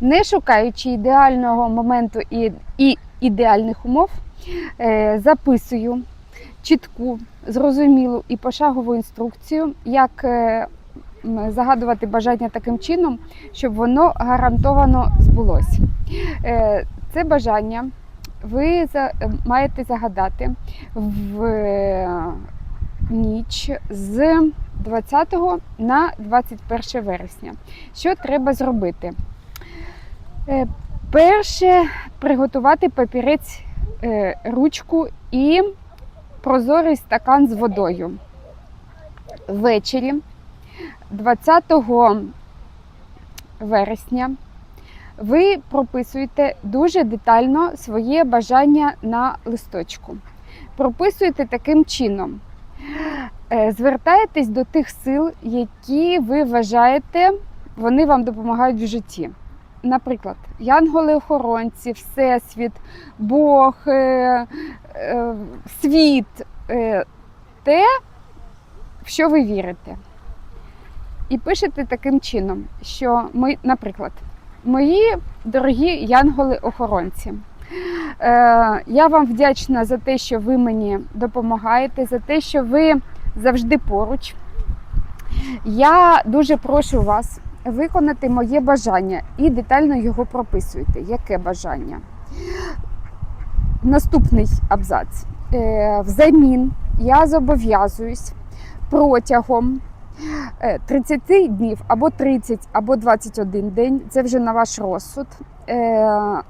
Не шукаючи ідеального моменту і, і ідеальних умов, е, записую чітку, зрозумілу і пошагову інструкцію, як е, загадувати бажання таким чином, щоб воно гарантовано збулось. Е, Це бажання ви за- маєте загадати в ніч з 20 на 21 вересня. Що треба зробити? Е, Перше приготувати папірець, е, ручку і прозорий стакан з водою. Ввечері 20 вересня ви прописуєте дуже детально своє бажання на листочку. Прописуєте таким чином. Е, Звертаєтесь до тих сил, які ви вважаєте, вони вам допомагають в житті. Наприклад, янголи-охоронці, Всесвіт, Бог, е, е, світ е, те, в що ви вірите. І пишете таким чином, що ми, наприклад, мої дорогі янголи-охоронці. Е, я вам вдячна за те, що ви мені допомагаєте, за те, що ви завжди поруч. Я дуже прошу вас виконати моє бажання і детально його прописуйте. Яке бажання? Наступний абзац. Е, Взамін я зобов'язуюсь протягом е, 30 днів або 30, або 21 день, це вже на ваш розсуд. е,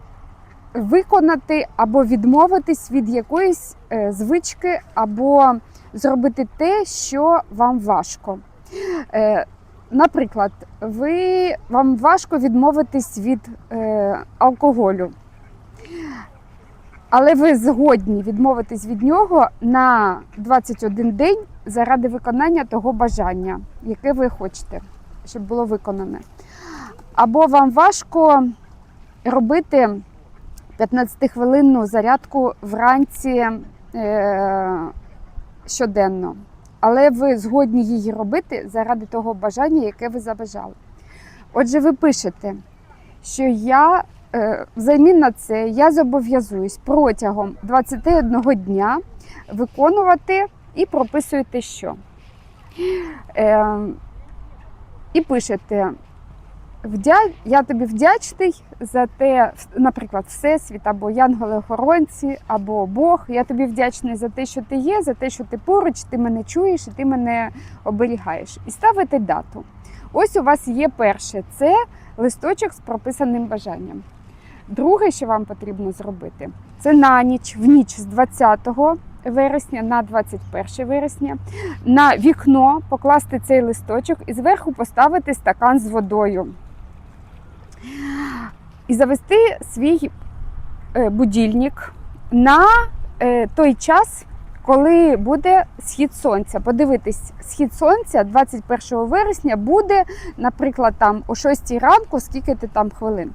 Виконати або відмовитись від якоїсь е, звички, або зробити те, що вам важко. Наприклад, ви, вам важко відмовитись від е, алкоголю, але ви згодні відмовитись від нього на 21 день заради виконання того бажання, яке ви хочете, щоб було виконане. Або вам важко робити 15-хвилинну зарядку вранці е, щоденно. Але ви згодні її робити заради того бажання, яке ви забажали. Отже, ви пишете, що я е, взамін на це я зобов'язуюсь протягом 21 дня виконувати і прописуєте що. Е, і пишете. Вдя... Я тобі вдячний за те, наприклад, Всесвіт, або янголи-охоронці, або Бог. Я тобі вдячний за те, що ти є, за те, що ти поруч, ти мене чуєш і ти мене оберігаєш. І ставити дату. Ось у вас є перше це листочок з прописаним бажанням. Друге, що вам потрібно зробити, це на ніч, в ніч з 20 вересня на 21 вересня на вікно покласти цей листочок і зверху поставити стакан з водою. І завести свій е, будильник на е, той час, коли буде схід сонця. Подивитись, схід сонця 21 вересня буде, наприклад, там о 6 ранку, скільки ти там хвилин.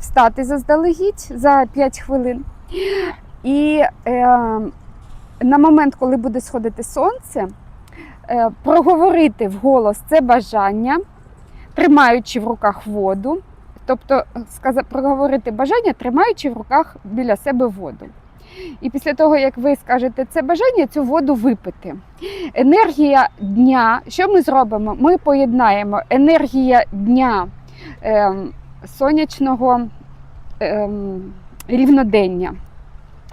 Встати заздалегідь за 5 хвилин. І е, на момент, коли буде сходити сонце, е, проговорити вголос це бажання, тримаючи в руках воду. Тобто сказа- проговорити бажання, тримаючи в руках біля себе воду. І після того, як ви скажете це бажання, цю воду випити. Енергія дня, що ми зробимо? Ми поєднаємо енергія дня ем, сонячного ем, рівнодення.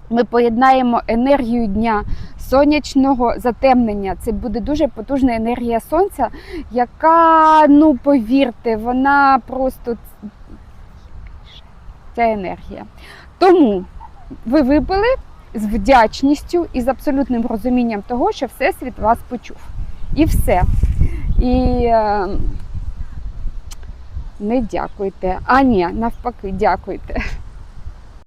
Ми поєднаємо енергію дня сонячного затемнення. Це буде дуже потужна енергія сонця, яка, ну повірте, вона просто ця енергія. Тому ви випили з вдячністю і з абсолютним розумінням того, що Всесвіт вас почув. І все. І е, не дякуйте. А ні, навпаки, дякуйте.